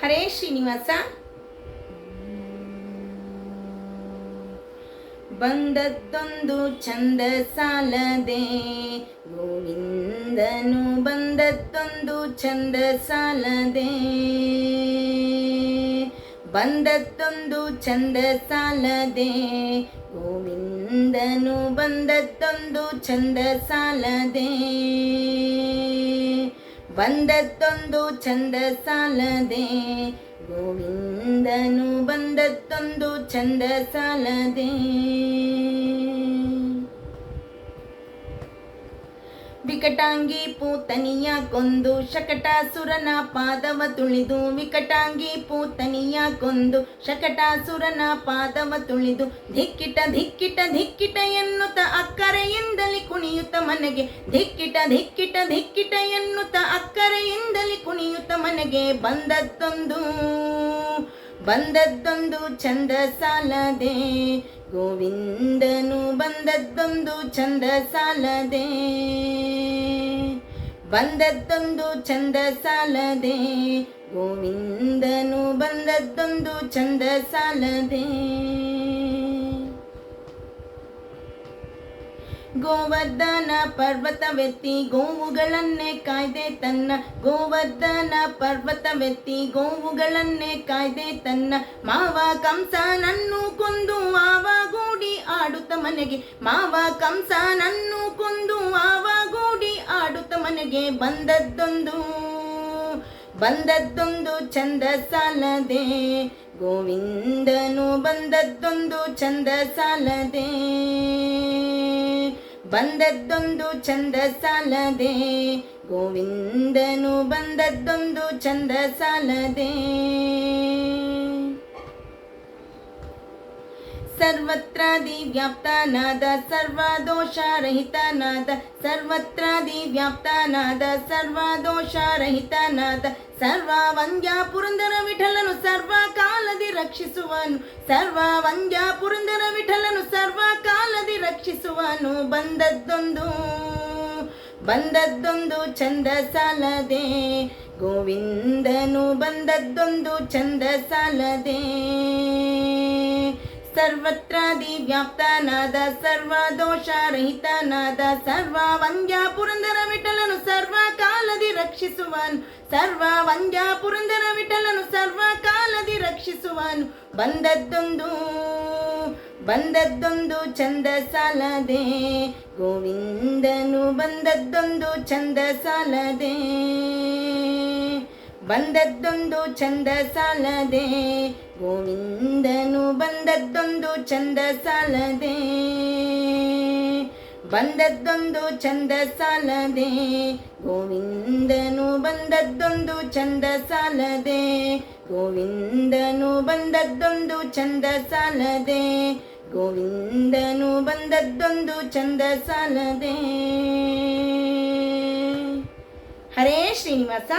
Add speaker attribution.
Speaker 1: ಹರೇ ಶ್ರೀನಿವಾಸ. ಬಂದದ್ದೊಂದು ಚಂದ ಸಾಲದೆ, ಗೋವಿಂದನು ಬಂದದ್ದೊಂದು ಚಂದ ಸಾಲದೆ. ಬಂದದ್ದೊಂದು ಚಂದ ಸಾಲದೆ, ಗೋವಿಂದನು ಬಂದದ್ದೊಂದು ಚಂದ ಸಾಲದೆ. ಬಂದದ್ದೊಂದು ಚಂದ ಸಾಲದೆ ಗೋವಿಂದನು ಬಂದದ್ದೊಂದು ಚಂದ ಸಾಲದೆ. ವಿಕಟಾಂಗಿ ಪೂತನಿಯ ಕೊಂದು ಶಕಟಾಸುರನ ಪಾದವ ತುಳಿದು, ವಿಕಟಾಂಗಿ ಪೂತನಿಯ ಕೊಂದು ಶಕಟಾಸುರನ ಪಾದವ ತುಳಿದು, ಧಿಕ್ಕಿಟ ಧಿಕ್ಕಿಟ ಧಿಕ್ಕಿಟ ಎನ್ನುತ್ತ ಅಕ್ಕರೆಯಿಂದಲಿ ಕುಣಿಯುತ್ತ ಮನೆಗೆ, ಧಿಕ್ಕಿಟ ಧಿಕ್ಕಿಟ ಧಿಕ್ಕಿಟ ಎನ್ನುತ್ತ ಅಕ್ಕರೆಯಿಂದಲಿ ಕುಣಿಯುತ್ತ ಮನೆಗೆ ಬಂದದ್ದೊಂದು ಬಂದದ್ದೊಂದು ಚಂದ ಸಾಲದೆ ಗೋವಿಂದನು ಬಂದದ್ದೊಂದು ಚಂದ ಸಾಲದೆ ಬಂದದ್ದೊಂದು ಚಂದ ಸಾಲದೆ ಗೋವಿಂದನು ಬಂದದ್ದೊಂದು ಚಂದ ಸಾಲದೆ ಗೋವರ್ಧನ ಪರ್ವತವೆತ್ತಿ ಗೋವುಗಳನ್ನೇ ಕಾಯ್ದೆ ತನ್ನ. ಗೋವರ್ಧನ ಪರ್ವತವೆತ್ತಿ ಗೋವುಗಳನ್ನೇ ಕಾಯ್ದೆ ತನ್ನ. ಮಾವ ಕಂಸನನ್ನು ಕೊಂದು ಆವಗೂಡಿ ಆಡುತ್ತ ಮನೆಗೆ. ಮಾವ ಕಂಸನನ್ನು ಕೊಂದು ಆವಗೂಡಿ ಆಡುತ್ತ ಮನೆಗೆ. ಬಂದದ್ದೊಂದು ಬಂದದ್ದೊಂದು ಚಂದ ಸಾಲದೆ ಗೋವಿಂದನು ಬಂದದ್ದೊಂದು ಚಂದ ಸಾಲದೆ ಬಂದದ್ದೊಂದು ಚಂದ ಸಾಲದೆ. ಗೋವಿಂದನು ಬಂದದ್ದೊಂದು ಚಂದ ಸಾಲದೆ. ಸರ್ವತ್ರಾದಿ ವ್ಯಾಪ್ತನಾದ ಸರ್ವದೋಷರಹಿತನಾದ ಸರ್ವತ್ರಾದಿ ವ್ಯಾಪ್ತನಾದ ಸರ್ವದೋಷರಹಿತನಾದ ಸರ್ವ ವಂದ್ಯ ಪುರಂದರ ವಿಠಲನು ಸರ್ವ ಕಾಲದಿ ರಕ್ಷಿಸುವನು ಸರ್ವ ವಂದ್ಯ ಪುರಂದರ ವಿಠಲನು ಸರ್ವ ಕಾಲದಿ ರಕ್ಷಿಸುವನು. ಬಂದದ್ದೊಂದು ಬಂದದ್ದೊಂದು ಚಂದ ಸಾಲದೆ ಗೋವಿಂದನು ಬಂದದ್ದೊಂದು ಚಂದ ಸಾಲದೆ ಸರ್ವತ್ರಾದಿ ದಿವ್ಯಾಪ್ತನಾದ ಸರ್ವ ದೋಷರಹಿತನಾದ ಸರ್ವ ವಂದ್ಯ ಪುರಂದರ ವಿಠಲನು ಸರ್ವ ಕಾಲದಿ ರಕ್ಷಿಸುವನು ಸರ್ವ ವಂದ್ಯ ಪುರಂದರ ವಿಠಲನು ಸರ್ವ ಕಾಲದಿ ರಕ್ಷಿಸುವನು. ಬಂದದ್ದೊಂದು ಬಂದದ್ದೊಂದು ಚಂದ ಸಾಲದೆ ಗೋವಿಂದನು ಬಂದದ್ದೊಂದು ಚಂದ ಸಾಲದೆ ಬಂದದ್ದೊಂದು ಚಂದ ಸಾಲದೆ, ಗೋವಿಂದನು ಬಂದದ್ದೊಂದು ಚಂದ ಸಾಲದೆ. ಬಂದದ್ದೊಂದು ಚಂದ ಸಾಲದೆ, ಗೋವಿಂದನು ಬಂದದ್ದೊಂದು ಚಂದ ಸಾಲದೆ, ಗೋವಿಂದನು ಬಂದದ್ದೊಂದು ಚಂದ ಸಾಲದೆ, ಗೋವಿಂದನು ಬಂದದ್ದೊಂದು ಚಂದ ಸಾಲದೆ. ಹರೇ ಶ್ರೀನಿವಾಸ.